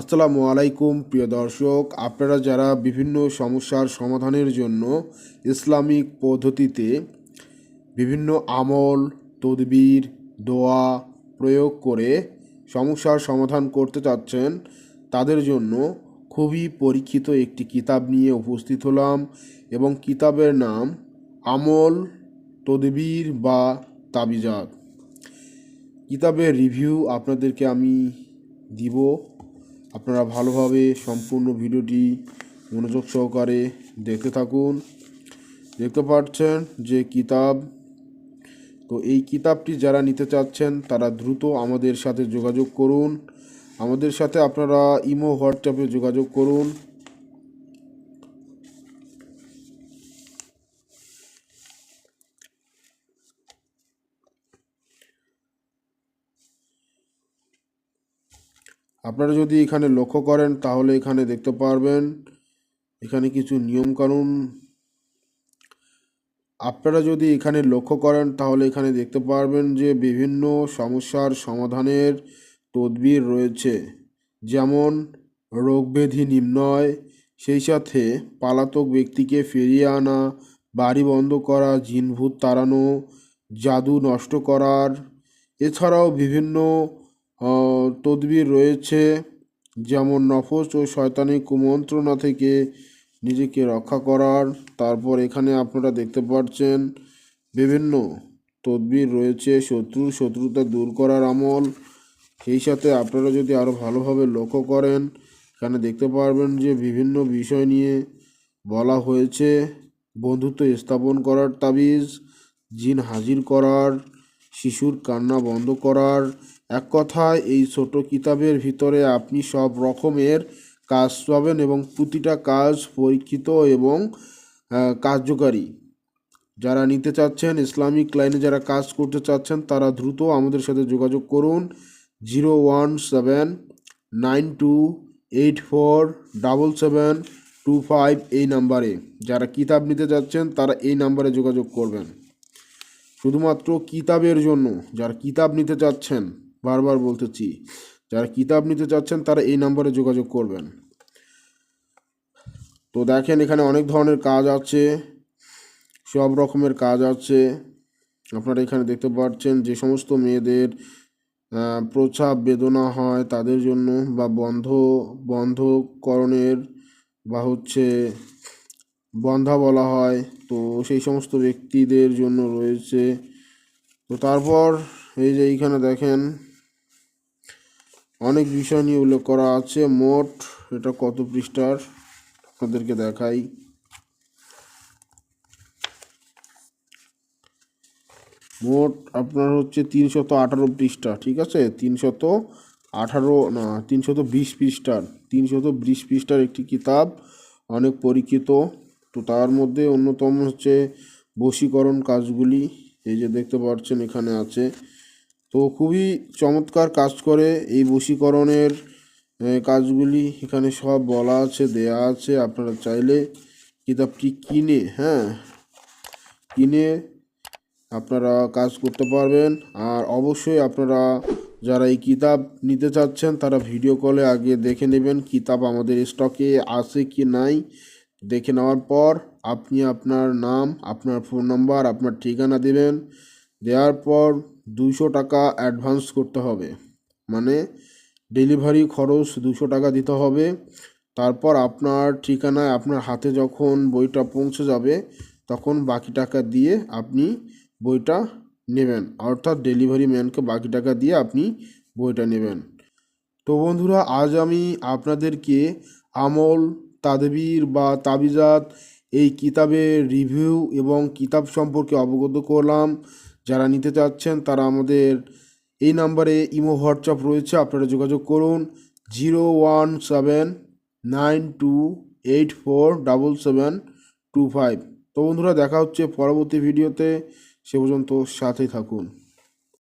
আসসালামু আলাইকুম, প্রিয় দর্শক। আপনারা যারা বিভিন্ন সমস্যার সমাধানের জন্য ইসলামিক পদ্ধতিতে বিভিন্ন আমল, তদবির, দোয়া প্রয়োগ করে সমস্যার সমাধান করতে চাচ্ছেন, তাদের জন্য খুবই পরীক্ষিত একটি কিতাব নিয়ে উপস্থিত হলাম এবং কিতাবের নাম আমল, তদবির বা তাবিজাত। কিতাবের রিভিউ আপনাদেরকে আমি দিব। আপনারা ভালোভাবে সম্পূর্ণ ভিডিওটি মনোযোগ সহকারে দেখতে থাকুন। দেখতে পাচ্ছেন যে কিতাব। তো এই কিতাবটি যারা নিতে চাচ্ছেন, তারা দ্রুত আমাদের সাথে যোগাযোগ করুন। আমাদের সাথে আপনারা ইমো, হোয়াটসঅ্যাপে যোগাযোগ করুন। আপনারা যদি এখানে লক্ষ্য করেন, তাহলে এখানে দেখতে পারবেন, এখানে কিছু নিয়মকানুন। আপনারা যদি এখানে লক্ষ্য করেন, তাহলে এখানে দেখতে পারবেন যে বিভিন্ন সমস্যার সমাধানের তদবির রয়েছে। যেমন রোগব্যাধি নির্ণয় সেই সাথে পালাতক ব্যক্তিকে ফিরিয়ে আনা, বাড়ি বন্ধ করা, জিনভূত তাড়ানো, জাদু নষ্ট করার। এছাড়াও বিভিন্ন তদবির রয়েছে যেমন নফস ও শয়তানি কুমন্ত্রণা থেকে নিজেকে রক্ষা করার। তারপর এখানে আপনারা দেখতে পাচ্ছেন বিভিন্ন তদবির রয়েছে শত্রুর শত্রুতা দূর করার আমল। সেই সাথে আপনারা যদি আরও ভালোভাবে লক্ষ্য করেন, এখানে দেখতে পারবেন যে বিভিন্ন বিষয় নিয়ে বলা হয়েছে। বন্ধুত্ব স্থাপন করার তাবিজ, জিন হাজির করার, শিশুর কান্না বন্ধ করার এক কথায়, এই ছোট কিতাবের ভিতরে আপনি সব রকমের কাজ পাবেন এবং প্রতিটা কাজ পরীক্ষিত এবং কার্যকারী। যারা নিতে চাচ্ছেন, ইসলামিক লাইনে যারা কাজ করতে চাচ্ছেন, তারা দ্রুত আমাদের সাথে যোগাযোগ করুন। Zero one seven nine two eight four double seven two five এই নাম্বারে। যারা কিতাব নিতে যাচ্ছেন, তারা এই নাম্বারে যোগাযোগ করবেন। শুধুমাত্র কিতাবের জন্য, যারা কিতাব নিতে চাচ্ছেন বারবার বলতেছি, যারা কিতাব নিতে চাচ্ছেন তারা এই নাম্বারে যোগাযোগ করবেন। তো দেখেন এখানে অনেক ধরনের কাজ আছে, সব রকমের কাজ আছে। আপনারা এখানে দেখতে পাচ্ছেন যে সমস্ত মেয়েদের প্রস্রাব বেদনা হয় তাদের জন্য বা বন্ধ, বন্ধকরণের বা হচ্ছে বন্ধা বলা হয়। তো সেই সমস্ত ব্যক্তিদের জন্য রয়েছে। তো তারপর এই যে এইখানে দেখেন অনেক বিষয় নিয়ে উল্লেখ করা আছে। মোট এটা কত পৃষ্ঠার? আপনাদেরকে দেখাই। মোট আপনার হচ্ছে তিনশত আঠারো পৃষ্ঠা, ঠিক আছে? তিনশত আঠারো, না, তিনশত বিশ পৃষ্ঠার, তিনশত বিশ পৃষ্ঠার একটি কিতাব, অনেক পরীক্ষিত। তো তার মধ্যে অন্যতম হচ্ছে বশীকরণ কাজগুলি, এই যে দেখতে পাচ্ছেন এখানে আছে। তো খুবই চমৎকার কাজ করে এই বশীকরণের কাজগুলি। এখানে সব বলা আছে, দেয়া আছে। আপনারা চাইলে কিতাবটি কিনে হ্যাঁ কিনে আপনারা কাজ করতে পারবেন। আর অবশ্যই আপনারা যারা এই কিতাব নিতে চাচ্ছেন, তারা ভিডিও কলে আগে দেখে নেবেন কিতাব আমাদের স্টকে আছে কি নাই। দেখে নেওয়ার পর আপনি আপনার নাম, আপনার ফোন নাম্বার, আপনার ঠিকানা দেবেন। দেওয়ার পর দুশো টাকা অ্যাডভান্স করতে হবে। মানে ডেলিভারি খরচ দুশো টাকা দিতে হবে। তারপর আপনার ঠিকানায় আপনার হাতে যখন বইটা পৌঁছে যাবে, তখন বাকি টাকা দিয়ে আপনি বইটা নেবেন। অর্থাৎ ডেলিভারি ম্যানকে বাকি টাকা দিয়ে আপনি বইটা নেবেন। তো বন্ধুরা, আজ আমি আপনাদেরকে আমল, তাদবির বা তাবিজাত এই কিতাবের রিভিউ এবং কিতাব সম্পর্কে অবগত করলাম। যারা নিতে চাচ্ছেন, তারা আমাদের এই নাম্বারে ইমো, হোয়াটসঅ্যাপ রয়েছে। আপনারা যোগাযোগ করুন zero one seven nine two eight four double seven two five. তো বন্ধুরা, দেখা হচ্ছে পরবর্তী ভিডিওতে। সে পর্যন্ত সাথে থাকুন।